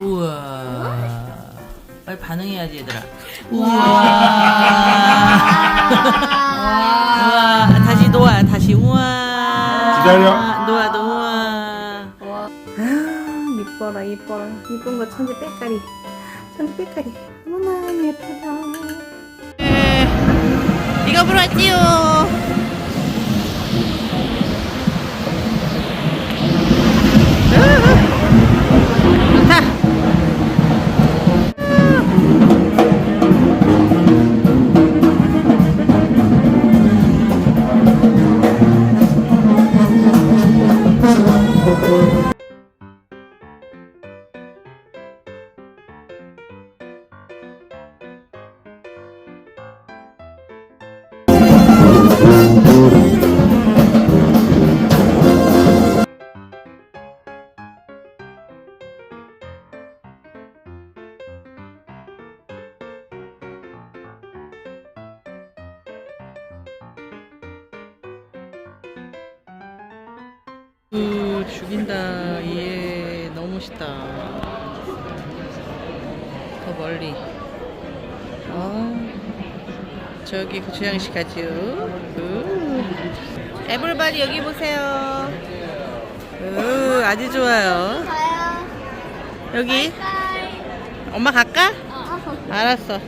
우와. 빨리 반응해야지 얘들아. 우와. 우와. 다시 놓아. 다시 우와. 기다려. 놓아 놓아. 아 이뻐라 이뻐라 이쁜 거 천지 빽까리 천지 빽까리 어머나 예쁘다 이거 보러 왔지요. 저기 고추장식. 우. 에블바디 여기 보세요. 우, 아주 좋아요. 여기. 엄마 갈까? 알았어.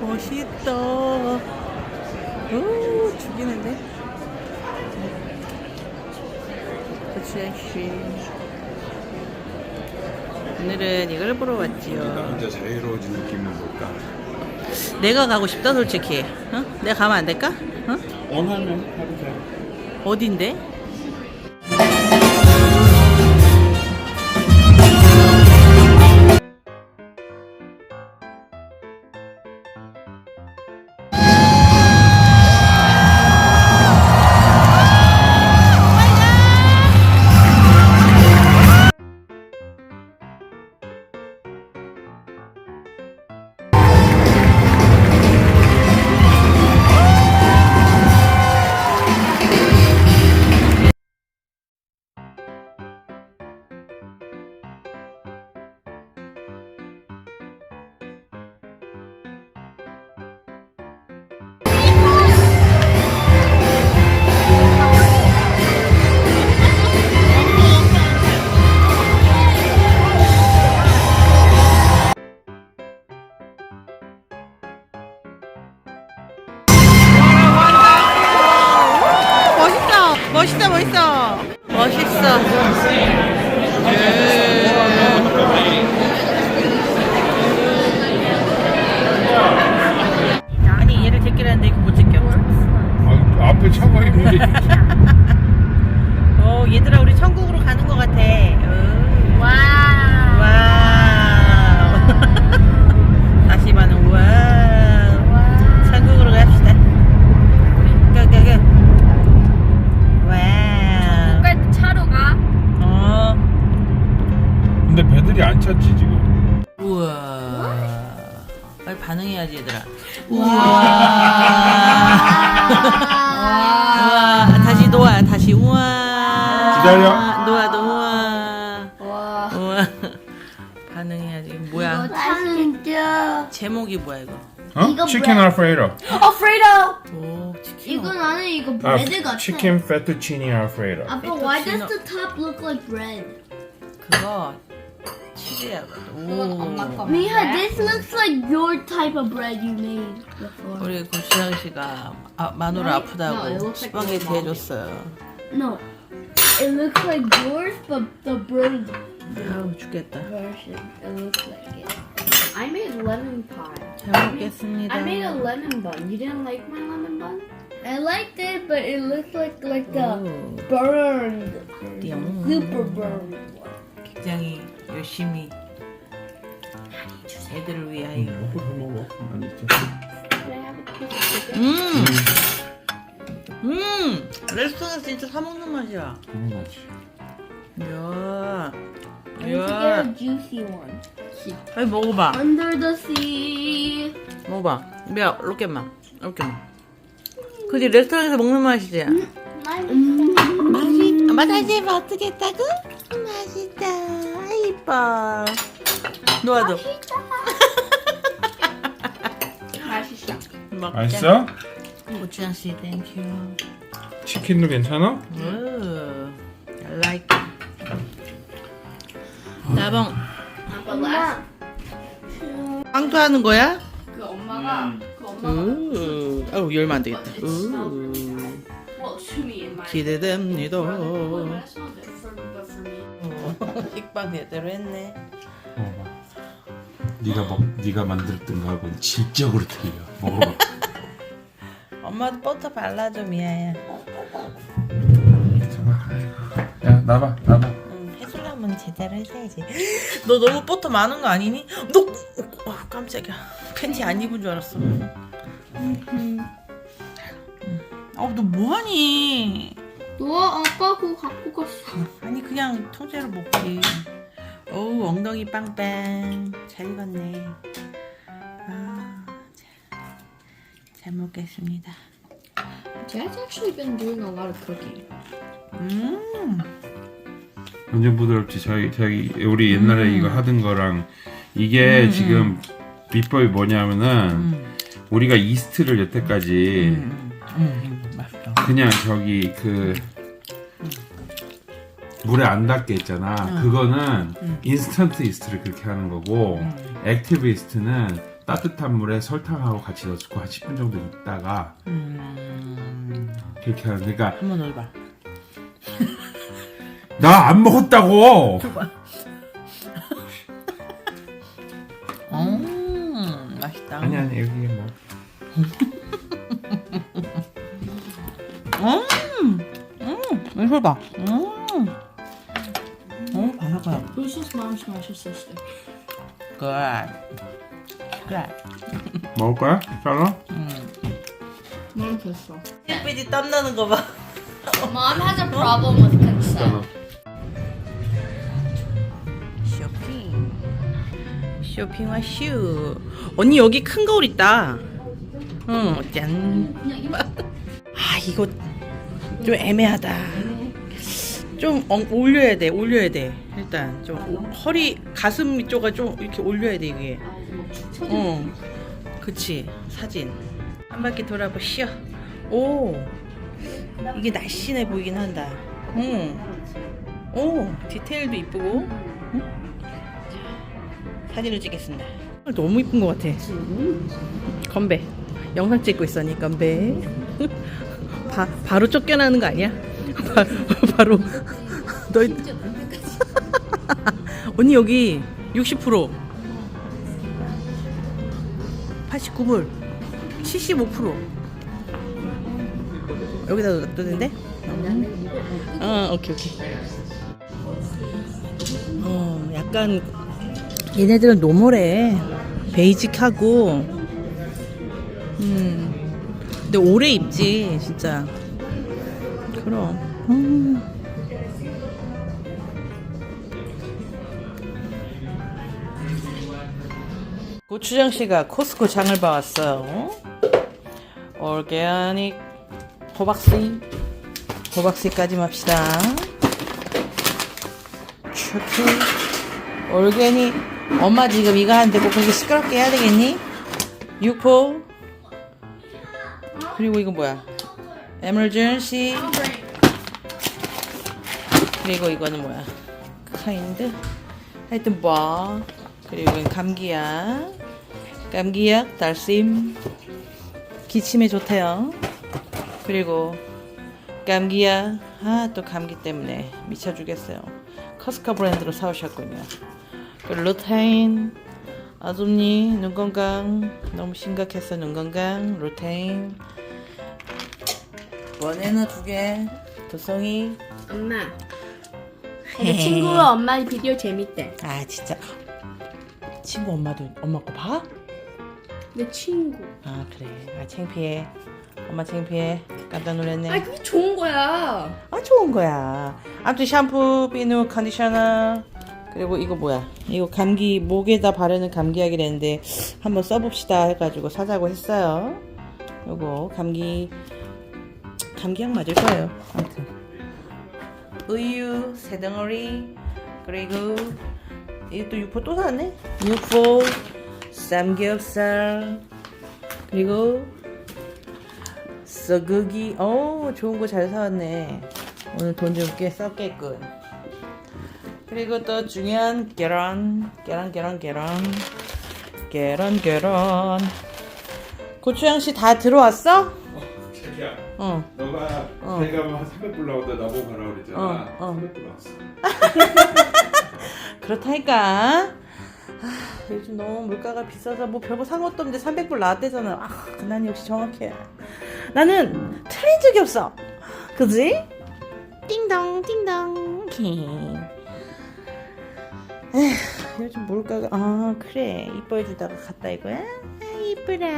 멋있다. 우, 죽이는데? 고추장씨. 오늘은 이걸 보러 왔지요. 혼자 자유로워진 느낌은 뭘까? 내가 가고 싶다 솔직히. 어? 내가 가면 안 될까? 어? 원하면 돼. 어딘데? 반응해야지 얘들아. 우와. 우와. 다시 놓아. 다시 우와. 기다려. 놓아 놓아. 와 우와. 반응해야지. 뭐야? 진짜 제목이 뭐야 이거? 어? 이거 치킨 뭐야? 오 치킨. 이거 나는 이거 아, 브레드 같아 치킨 페투치니 알프레도. 아빠 why does the top look like bread? 그거 치즈야. 오. Mia, this looks like your type of bread you made before. 우리 고추장 씨가 아, 마누라 No, 아프다고 it looks like 시방에 your 대해줬어요. No, it looks like yours, but the bread 아우 죽겠다. version, it looks like it. I made lemon pie. 잘 먹겠습니다. I made a lemon bun. You didn't like my lemon bun? I liked it, but it looked like like the 오, burned, 띠용. super burned one. 굉장히 열심히 애들을 위하여. 먹고 더 먹어. 난 있죠. 음, 음, 레스토랑에서 진짜 사 먹는 맛이야. 이야, to get 이야. juicy one. 빨리 먹어봐. Under the sea. 먹어봐. 미야, 이렇게만, 이렇게만. 그지 레스토랑에서 먹는 맛이지. 맛있. 맛있지? 어떻게 했다고? 맛있다. 하 노아도. 맛있어. 먹자. 맛있어? 고추장 씨, 땡큐. 치킨도 괜찮아? 오, I like. 나봉 엄마. 빵도 하는 거야? 그 엄마가 그 엄마가 우, 어우 열면 안 되겠다. 우, well to me in my 기대됩니다. Well, that's not good for but for me. 식빵 제대로 했네. 네가 먹, 네가 만들었던 거하고는 질적으로 틀려. 먹어봐. 엄마도 버터 발라줘 미아야. 야 나봐, 나봐. 응, 해주려면 제대로 해줘야지. 너 너무 버터 많은 거 아니니? 너, 어, 깜짝이야. 팬티 안 입은 줄 알았어. 어, 너 뭐하니? 너 아까 그거 갖고 갔어. 아니 그냥 통째로 먹지. 어우 엉덩이 빵빵 잘 익었네. 아, 자, 잘 먹겠습니다. Dad's actually been doing a lot of cooking. 음, 완전 부드럽지. 저희 저희 우리 옛날에 이거 하던 거랑 이게 지금 비법이 뭐냐면은 음, 우리가 이스트를 여태까지 음, 음, 맛있다. 그냥 저기 그 물에 안 닿게 있잖아. 그거는 인스턴트 이스트를 그렇게 하는 거고 액티브 이스트는 따뜻한 물에 설탕하고 같이 넣고 한 10분 정도 있다가 음, 그렇게 하는 그러니까 한번 넣어봐. 나 안 먹었다고. 음, 맛있다. 아니 아니 여기 뭐 음, 음, 이거 봐. 음, 어, 바삭바삭. Who's his mom smash his sister? good, good. 먹을 거야? 잘라? Mom pistol. 삐삐 땀나는 거 봐. Mom has a problem with consent. 쇼핑 쇼핑과 슈 언니 여기 큰 거울 있다 응 짠 아 이거 좀 애매하다 좀 엉- 올려야 돼 올려야 돼 일단 좀 오- 허리 가슴 쪽가 좀 이렇게 올려야 돼 이게 어 그치 사진 한 바퀴 돌아보시오 오 이게 날씬해 보이긴 한다 응 오 디테일도 이쁘고 사진을 찍겠습니다. 너무 이쁜 것 같아. 건배. 영상 찍고 있으니 건배. 바, 바로 쫓겨나는 거 아니야? 바, 바로 너 언니 여기 60% 89불. 75% 여기다 놔뒀는데? 어 오케이 오케이. 어 약간 얘네들은 노멀해. 베이직하고. 음. 근데 오래 입지 진짜 그럼. 음. 고추장 씨가 코스코 장을 봐왔어요. 오르게닉 호박씨. 호박씨까지 맙시다. 초키 올게니 엄마 지금 이거 하는데 꼭 그렇게 시끄럽게 해야 되겠니? 육포. 그리고 이거 뭐야? 에머전시 그리고 이거는 뭐야? 카인드? 하여튼 뭐? 그리고 이건 감기약. 감기약 달심. 기침에 좋대요. 그리고 감기약. 아 또 감기 때문에 미쳐 주겠어요. 커스카 브랜드로 사오셨군요. 그 루테인. 아줌니 눈 건강. 너무 심각해서 눈 건강. 루테인. 원에너 두개. 도송이. 엄마. 내 친구가 엄마 비디오 재밌대. 아 진짜 친구 엄마도 엄마 거 봐? 내 친구. 아 그래 아 창피해 엄마 창피해 깜짝 놀랐네 아 그게 좋은 거야. 아 좋은 거야. 아무튼 샴푸, 비누, 컨디셔너 그리고 이거 뭐야? 이거 감기 목에다 바르는 감기약이랬는데 한번 써봅시다 해가지고 사자고 했어요. 요거 감기 감기약 맞을 거예요. 아무튼 우유 세 덩어리 그리고 이또 육포 또 사왔네. 육포, 삼겹살, 그리고 썩기. 어 좋은 거 잘 사왔네. 오늘 돈 좀 꽤 썼겠군. 그리고 또 중요한 계란, 계란, 계란, 계란, 계란, 계란. 고추장 씨 다 들어왔어? 어. 너가 어. 내가 한 300불 나오다 나보고 가라 그랬잖아 어, 어. 300불 나왔어 그렇다니까. 아, 요즘 너무 물가가 비싸서 뭐 별거 산 것도 없는데 300불 나왔대잖아. 아, 난 역시 정확해. 나는 틀린 적이 없어. 그지? 띵동, 띵동. 에휴, 요즘 물가가, 아, 그래. 이뻐해주다가 갔다 이거야? 아, 이쁘라.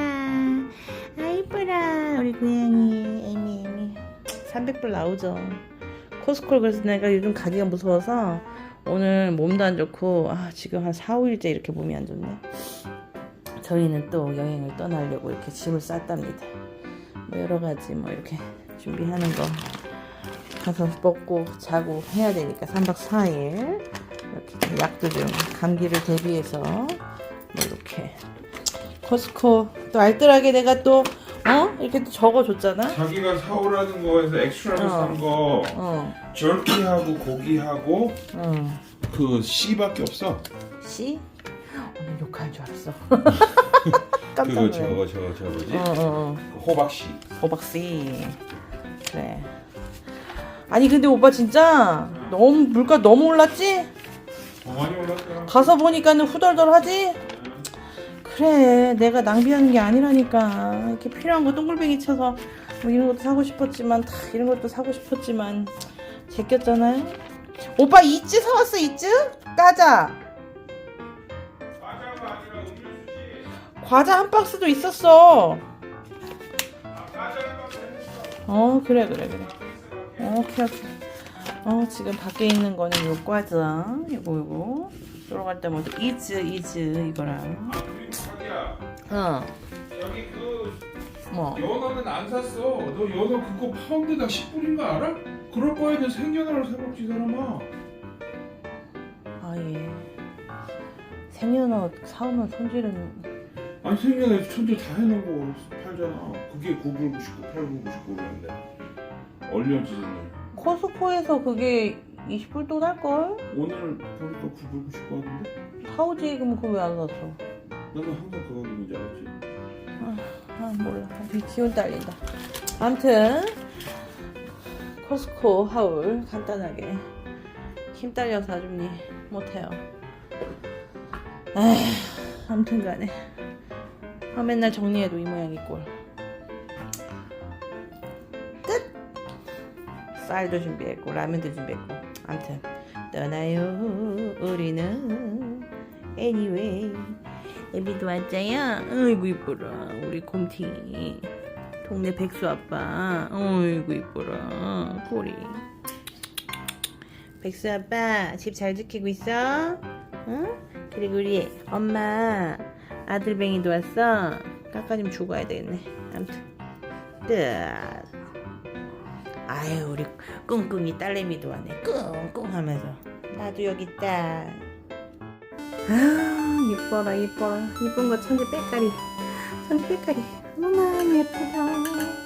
아, 이쁘라. 우리 고양이. 애미, 애미. 300불 나오죠. 코스콜 그래서 내가 요즘 가기가 무서워서 오늘 몸도 안 좋고 아 지금 한 4, 5일째 이렇게 몸이 안 좋네 저희는 또 여행을 떠나려고 이렇게 짐을 쌌답니다 뭐 여러 가지 뭐 이렇게 준비하는 거 가서 먹고 자고 해야 되니까 3박 4일 이렇게 좀 약도 좀 감기를 대비해서 뭐 이렇게 코스코 또 알뜰하게 내가 또 어? 이렇게 또 적어줬잖아 자기가 사오라는 거에서 엑스트라로 어. 산거 어, 절기하고 고기하고 어. 그 씨밖에 없어 씨? 오늘 욕하는 줄 알았어. 그거 깜짝 놀래. 저거 저거 저거 뭐지? 어, 어, 어. 그 호박씨 호박씨. 그래. 아니 근데 오빠 진짜 너무 물가 너무 올랐지? 더 많이 올랐다 가서 보니까는 후덜덜하지? 그래 내가 낭비하는 게 아니라니까. 이렇게 필요한 거 동글뱅이 쳐서 뭐 이런 것도 사고 싶었지만 다 이런 것도 사고 싶었지만. 제꼈잖아요 오빠 이츠 사왔어 이츠? 까자. 과자 한 박스도 있었어. 어 그래 그래 그래. 오케이 오케이. 어 지금 밖에 있는 거는 요 과자. 요거 요거. 들어갈 때마다 이즈 이즈 이거랑 어뭐 여기 그 연어는 안 샀어 너 연어 그거 파운드당 10불인 거 알아? 그럴 거에는 생연어를 사먹지 사람아 아예 생연어 사오면 손질은 아니 생연어 천조 다 해놓은 거 팔잖아 그게 9불 99, 8불 99인데 얼려지는 코스코에서 그게 20불 또 날걸? 오늘 보니까 9불 99 하던데? 사오지 그럼 그거 왜 안 샀어? 나도 항상 그 가격인 줄 알았지? 아 몰라. 이 기운 딸린다. 아무튼 코스코 하울 간단하게 힘 딸려서 아줌니 못해요. 에휴 아무튼 간에. 아 맨날 정리해도 이 모양이 꼴. 끝! 쌀도 준비했고 라면도 준비했고. 아무튼 떠나요 우리는. Anyway 애비도 왔자야 어이구 이뻐라. 우리 곰탱이. 동네 백수 아빠. 어이구 이뻐라. 꼬리 백수 아빠 집 잘 지키고 있어? 응? 그리고 우리 엄마 아들뱅이도 왔어? 주고 와야 되겠네. 아무튼. 끝 아유 우리 꿍꿍이 딸내미도 왔네. 꿍꿍 하면서. 나도 여기 있다. 아 예뻐라 예뻐라. 이쁜 거 천지 빼까리. 천지 빼까리. 너무 예쁘다